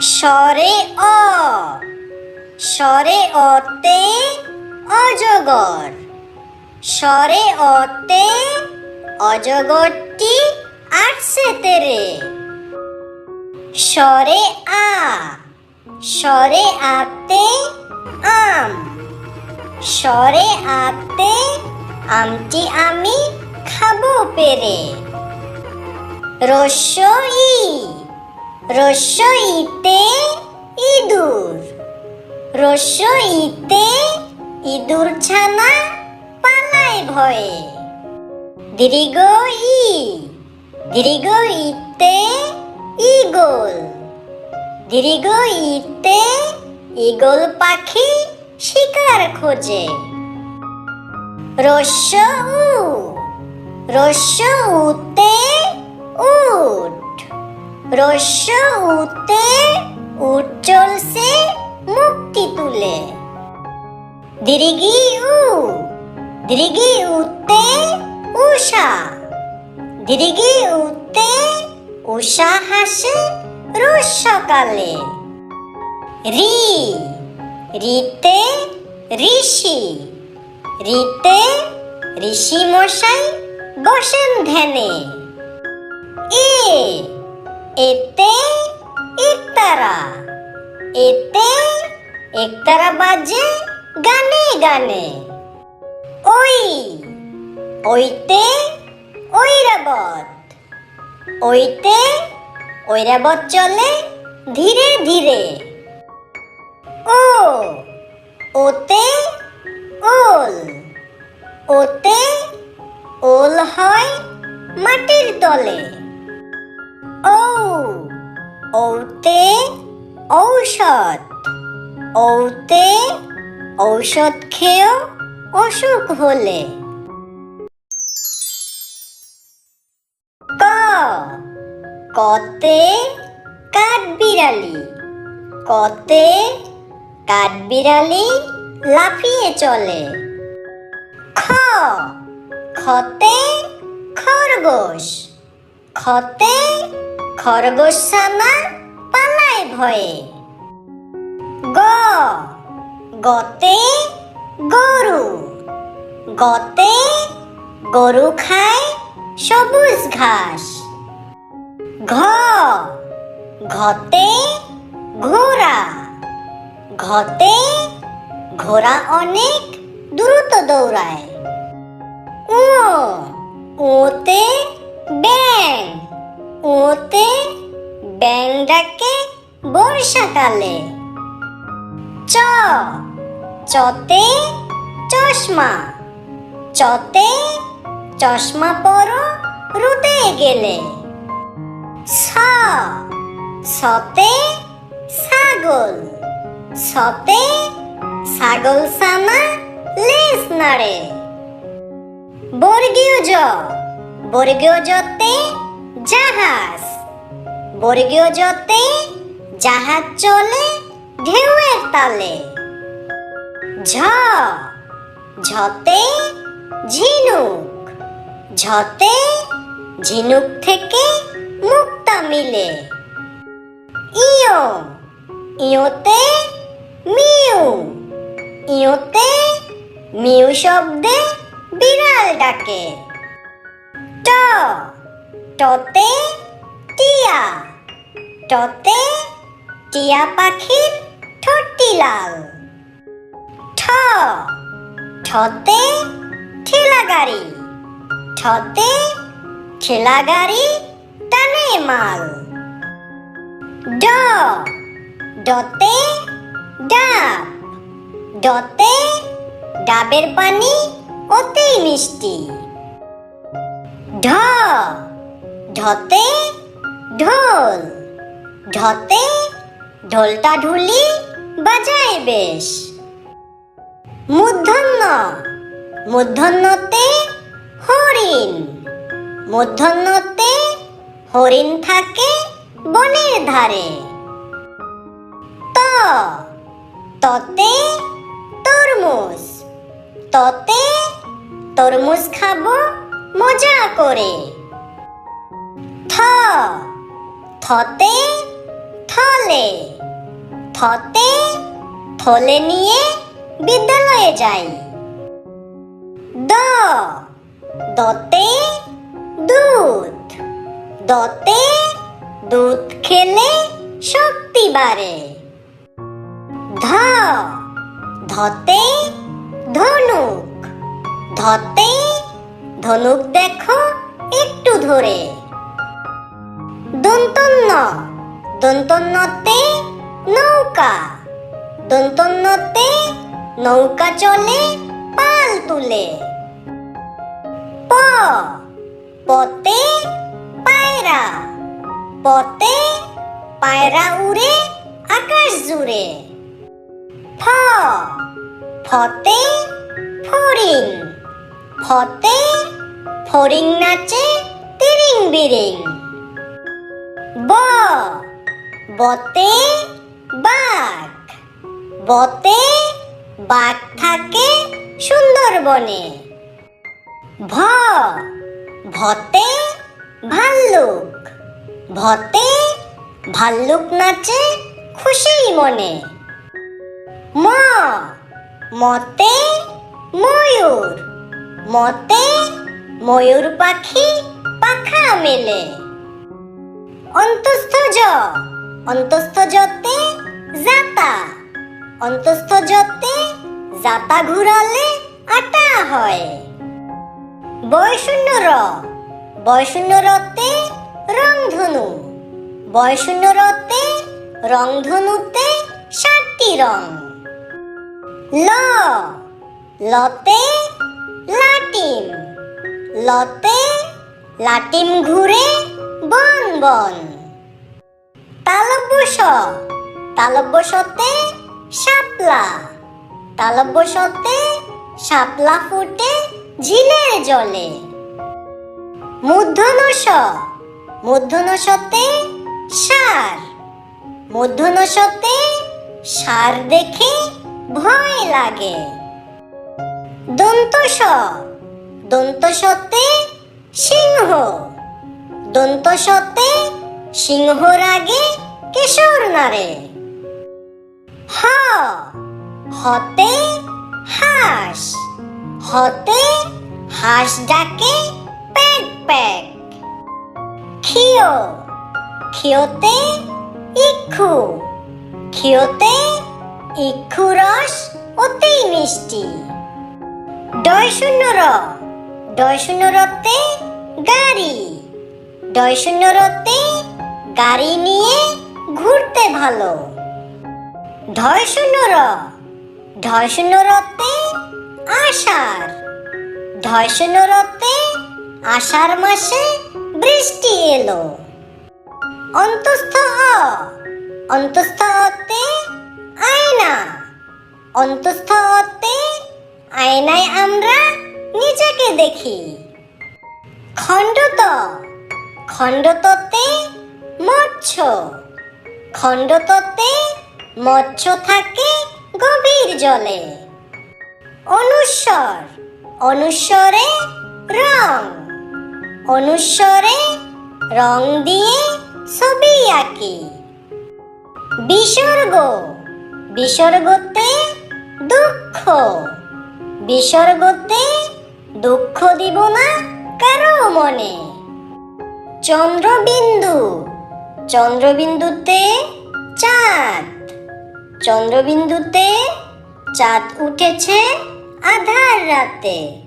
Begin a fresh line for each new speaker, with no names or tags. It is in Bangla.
স্বরে অ। স্বরে অতে অজগর। স্বরে অতে অজগরটি আসছে তেরে। স্বরে আ। স্বরে আতে আম। স্বরে আতে আমটি আমি খাব পেরে। রস্য ই। রস্য ইতে ইঁদুর। রস্য ইতে ইঁদুর ছানা পালায় ভয়ে। দীর্ঘ ই, দীর্ঘ ইতে ইগল দীর্ঘ ইতে ইগল পাখি শিকার খোঁজে। রস্য উ রস্য উতে উট। রস্য উতে উট চলছে মুক্তি তুলে। দীর্ঘি উ দীর্ঘি উতে উষা। দীর্ঘি উতে উষা হাসে রোজ সকালে রি, রিতে ঋষি। রিতে ঋষি মশাই বসেন ধ্যানে। এ এতে একতারা এতে একতারা বাজে গানে গানে। ওই, ওইতে ঐরাবত। ওইতে ঐরাবত চলে ধীরে ধীরে। ও, ওতে ওল। ওতে ওল হয় মাটির তলে। ওতে ঔষধ। ওতে ঔষধ খেয়েও অসুখ হলে। ক, কতে কাঠবিড়ালি কতে কাঠবিড়ালি লাফিয়ে চলে। খ খতে খরগোশ। খতে খরগোশ ছানা পালায় ভয়ে? গ, গতে গরু। গতে গরু খায় সবুজ ঘাস। ঘ, ঘতে ঘোড়া। ঘতে ঘোড়া অনেক দ্রুত দৌড়ায়। ও ওতে ব্যাং ওতে ব্যাং ডাকে বর্ষাকালে। চ, চতে চশমা। চতে চশমা পরো রুদে গেলে। ছ সতে ছাগল। সতে ছাগল সানা লেজ নাড়ে। বর্গীয় জ, বর্গীয় জতে জাহাজ। বর্গীয় জতে জাহাজ চলে ঢেউয়ের তালে। ঝ। ঝতে ঝিনুক। ঝতে ঝিনুক থেকে মুক্তা মিলে। ইয়। ইয়োতে মিউ। ইয়োতে মিউ শব্দে বিড়াল ডাকে। ট। টতে টিয়া। টতে টিয়া পাখির ঠোঁটটি লাল। ঠ। ঠতে ঠেলা গাড়ি ঠতে ঠেলা গাড়ি টানে মাল। ড। ডতে ডাব। ডতে ডাবের পানি অতি মিষ্টি। ঢ। ঢতে ঢোল। ঢতে ঢোলটা ঢুলি বাজায় বেশ। মূর্ধন্য। মূর্ধন্যতে হরিণ। মূর্ধন্যতে হরিণ থাকে বনের ধারে। ত। ততে তরমুজ। ততে তরমুজ খাব মজা করে। থতে, থলে। থতে, থলে নিয়ে বিদ্যালয়ে যাই। দ, দতে, দুধ। দতে, দুধ খেলে শক্তি বাড়ে। ধ, ধতে, ধনুক। ধতে, ধনুক দেখো একটু ধরে। দন্তন্য দন্তন্যতে নৌকা। দন্তন্যতে নৌকা চলে পাল তুলে। প। পতে পায়রা। পতে পায়রা উড়ে আকাশ জুড়ে। ফ। ফতে ফড়িং। ফতে ফড়িং নাচে তিরিং বিরিং। ব। বতে বাঘ। বতে বাঘ থাকে সুন্দরবনে। ভ। ভতে ভাল্লুক। ভতে ভাল্লুক নাচে খুশি মনে। ম। মতে ময়ূর। মতে ময়ূর পাখি পাখা মেলে। অন্তস্থ জ অন্তস্থ জতে জাতা অন্তস্থ জতে জাতা ঘুরালে আটা হয়। বয়শূন্য র। বয়শূন্য রতে রংধনু। বয়শূন্য রতে রংধনুতে সাতটি রং। ল। লতে লাটিম। লতে লাটিম ঘুরে বন বন। তালব্যস, তালব্যসতে শাপলা। তালব্যসতে শাপলা ফুটে ঝিলের জলে। মূর্ধনস মূর্ধনসতে সার। মূর্ধনসতে সার দেখে ভয় লাগে। দন্তস, দন্তসতে সিংহ। দন্তসতে সিংহ রাগে, কেশর নারে। হ, হতে, হাঁস। হতে, হাঁস ডাকে প্যাক প্যাক। খিও খিওতে ইক্ষু। খিওতে ইক্ষু রস, অতি মিষ্টি। ডয় শূন্য র ডয় শূন্য রতে গাড়ি। ডয় শূন্য গাড়ি নিয়ে ঘুরতে ভালো। ঢয় শূন্য র ঢয় শূন্য আষাঢ় ঢয় আষাঢ় মাসে বৃষ্টি এলো। অন্তস্থ অ অন্তস্থ অতে আয়না অন্তস্থ অতে আয়নায় আমরা নিজেকে দেখি। খণ্ডত খণ্ডততে মৎস্য। খণ্ডততে মৎস্য থাকে গভীর জলে। অনুস্বর। অনুস্বরে রং। অনুস্বরে রং দিয়ে ছবি আঁকি। বিসর্গ। বিসর্গতে দুঃখ। বিসর্গতে দুঃখ দিব না কারও মনে। চন্দ্রবিন্দু। চন্দ্রবিন্দুতে চাঁদ। চন্দ্রবিন্দুতে চাঁদ উঠেছে আধার রাতে।